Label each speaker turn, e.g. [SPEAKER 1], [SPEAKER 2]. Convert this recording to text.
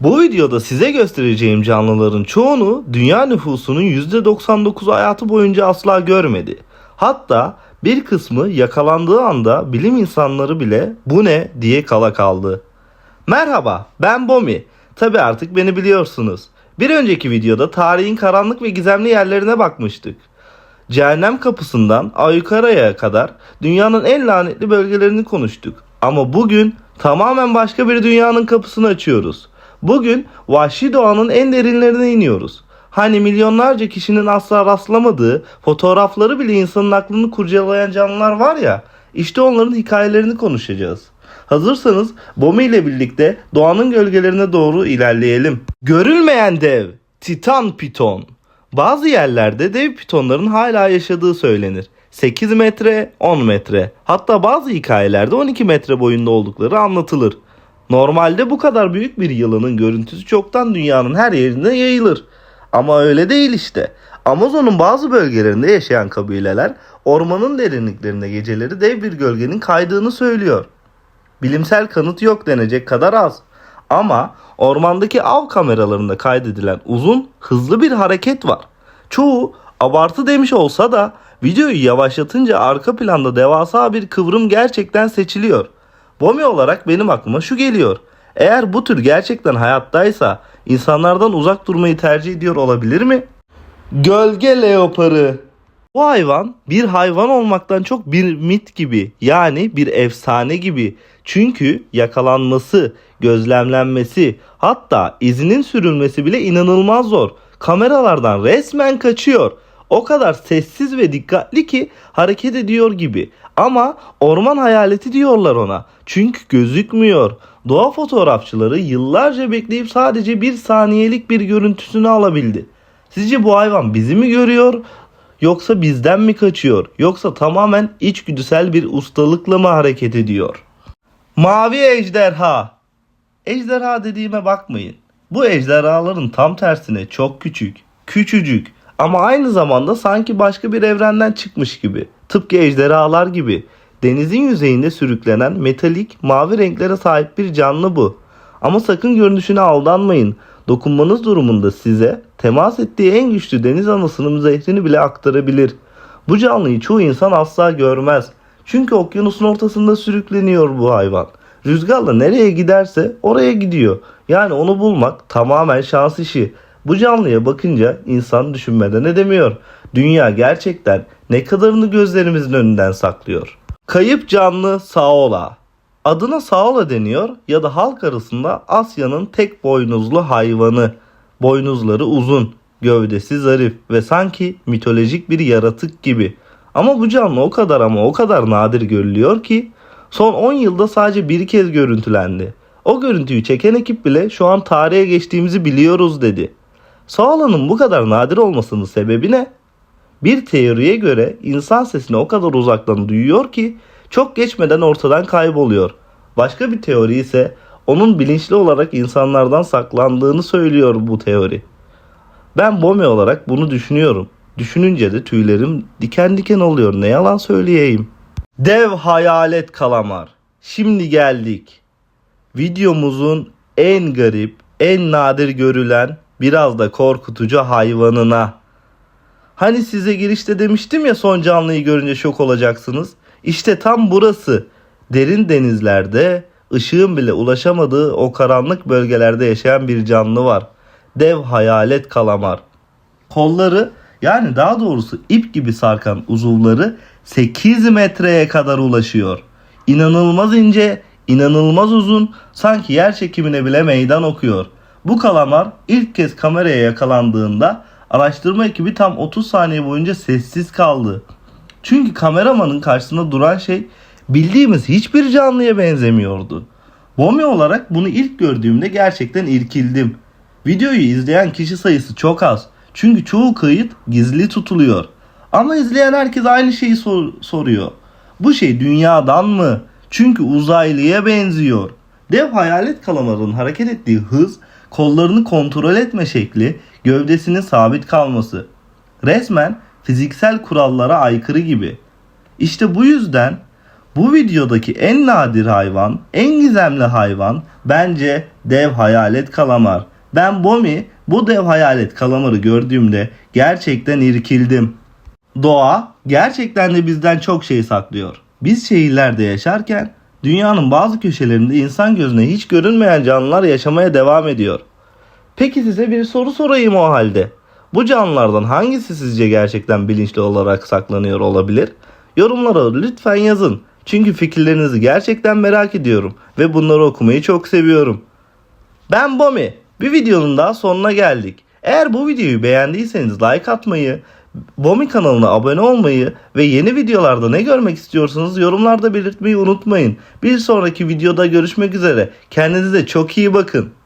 [SPEAKER 1] Bu videoda size göstereceğim canlıların çoğunu dünya nüfusunun %99 hayatı boyunca asla görmedi. Hatta bir kısmı yakalandığı anda bilim insanları bile bu ne diye kala kaldı. Merhaba ben Bomi. Tabi artık beni biliyorsunuz. Bir önceki videoda tarihin karanlık ve gizemli yerlerine bakmıştık. Cehennem kapısından Ayukara'ya kadar dünyanın en lanetli bölgelerini konuştuk. Ama bugün tamamen başka bir dünyanın kapısını açıyoruz. Bugün vahşi doğanın en derinlerine iniyoruz. Hani milyonlarca kişinin asla rastlamadığı fotoğrafları bile insanın aklını kurcalayan canlılar var ya, işte onların hikayelerini konuşacağız. Hazırsanız Bomi ile birlikte doğanın gölgelerine doğru ilerleyelim. Görülmeyen dev, Titan Piton. Bazı yerlerde dev pitonların hala yaşadığı söylenir. 8 metre, 10 metre. Hatta bazı hikayelerde 12 metre boyunda oldukları anlatılır. Normalde bu kadar büyük bir yılanın görüntüsü çoktan dünyanın her yerine yayılır. Ama öyle değil işte. Amazon'un bazı bölgelerinde yaşayan kabileler ormanın derinliklerinde geceleri dev bir gölgenin kaydığını söylüyor. Bilimsel kanıt yok denecek kadar az. Ama ormandaki av kameralarında kaydedilen uzun, hızlı bir hareket var. Çoğu abartı demiş olsa da videoyu yavaşlatınca arka planda devasa bir kıvrım gerçekten seçiliyor. Bomi olarak benim aklıma şu geliyor. Eğer bu tür gerçekten hayattaysa insanlardan uzak durmayı tercih ediyor olabilir mi? Gölge leoparı. Bu hayvan bir hayvan olmaktan çok bir mit gibi yani bir efsane gibi. Çünkü yakalanması, gözlemlenmesi hatta izinin sürülmesi bile inanılmaz zor. Kameralardan resmen kaçıyor. O kadar sessiz ve dikkatli ki hareket ediyor gibi. Ama orman hayaleti diyorlar ona. Çünkü gözükmüyor. Doğa fotoğrafçıları yıllarca bekleyip sadece bir saniyelik bir görüntüsünü alabildi. Sizce bu hayvan bizi mi görüyor yoksa bizden mi kaçıyor yoksa tamamen içgüdüsel bir ustalıkla mı hareket ediyor? Mavi ejderha. Ejderha dediğime bakmayın. Bu ejderhaların tam tersine çok küçük, küçücük ama aynı zamanda sanki başka bir evrenden çıkmış gibi. Tıpkı ejderhalar gibi. Denizin yüzeyinde sürüklenen metalik mavi renklere sahip bir canlı bu. Ama sakın görünüşüne aldanmayın. Dokunmanız durumunda size temas ettiği en güçlü deniz anasının zehrini bile aktarabilir. Bu canlıyı çoğu insan asla görmez. Çünkü okyanusun ortasında sürükleniyor bu hayvan. Rüzgarla nereye giderse oraya gidiyor. Yani onu bulmak tamamen şans işi. Bu canlıya bakınca insan düşünmeden edemiyor. Dünya gerçekten ne kadarını gözlerimizin önünden saklıyor. Kayıp canlı Saola. Adına Saola deniyor ya da halk arasında Asya'nın tek boynuzlu hayvanı. Boynuzları uzun, gövdesi zarif ve sanki mitolojik bir yaratık gibi. Ama bu canlı o kadar ama o kadar nadir görülüyor ki son 10 yılda sadece bir kez görüntülendi. O görüntüyü çeken ekip bile şu an tarihe geçtiğimizi biliyoruz dedi. Saolanın bu kadar nadir olmasının sebebi ne? Bir teoriye göre insan sesini o kadar uzaktan duyuyor ki çok geçmeden ortadan kayboluyor. Başka bir teori ise onun bilinçli olarak insanlardan saklandığını söylüyor bu teori. Ben Bomi olarak bunu düşünüyorum. Düşününce de tüylerim diken diken oluyor ne yalan söyleyeyim. Dev hayalet kalamar. Şimdi geldik. Videomuzun en garip, en nadir görülen, biraz da korkutucu hayvanına. Hani size girişte demiştim ya son canlıyı görünce şok olacaksınız. İşte tam burası. Derin denizlerde, ışığın bile ulaşamadığı o karanlık bölgelerde yaşayan bir canlı var. Dev hayalet kalamar. Kolları yani daha doğrusu ip gibi sarkan uzuvları 8 metreye kadar ulaşıyor. İnanılmaz ince, inanılmaz uzun, sanki yer çekimine bile meydan okuyor. Bu kalamar ilk kez kameraya yakalandığında araştırma ekibi tam 30 saniye boyunca sessiz kaldı. Çünkü kameramanın karşısında duran şey bildiğimiz hiçbir canlıya benzemiyordu. Bomi olarak bunu ilk gördüğümde gerçekten irkildim. Videoyu izleyen kişi sayısı çok az. Çünkü çoğu kayıt gizli tutuluyor. Ama izleyen herkes aynı şeyi sor- soruyor. Bu şey dünyadan mı? Çünkü uzaylıya benziyor. Dev hayalet kalamarın hareket ettiği hız, kollarını kontrol etme şekli, gövdesinin sabit kalması. Resmen fiziksel kurallara aykırı gibi. İşte bu yüzden Bu videodaki en nadir hayvan, en gizemli hayvan bence dev hayalet kalamar. Ben Bomi bu dev hayalet kalamarı gördüğümde gerçekten irkildim. Doğa gerçekten de bizden çok şey saklıyor. Biz şehirlerde yaşarken dünyanın bazı köşelerinde insan gözüne hiç görünmeyen canlılar yaşamaya devam ediyor. Peki size bir soru sorayım o halde. Bu canlılardan hangisi sizce gerçekten bilinçli olarak saklanıyor olabilir? Yorumlara lütfen yazın. Çünkü fikirlerinizi gerçekten merak ediyorum ve bunları okumayı çok seviyorum. Ben Bomi. Bir videonun daha sonuna geldik. Eğer bu videoyu beğendiyseniz like atmayı, Bomi kanalına abone olmayı ve yeni videolarda ne görmek istiyorsanız yorumlarda belirtmeyi unutmayın. Bir sonraki videoda görüşmek üzere. Kendinize çok iyi bakın.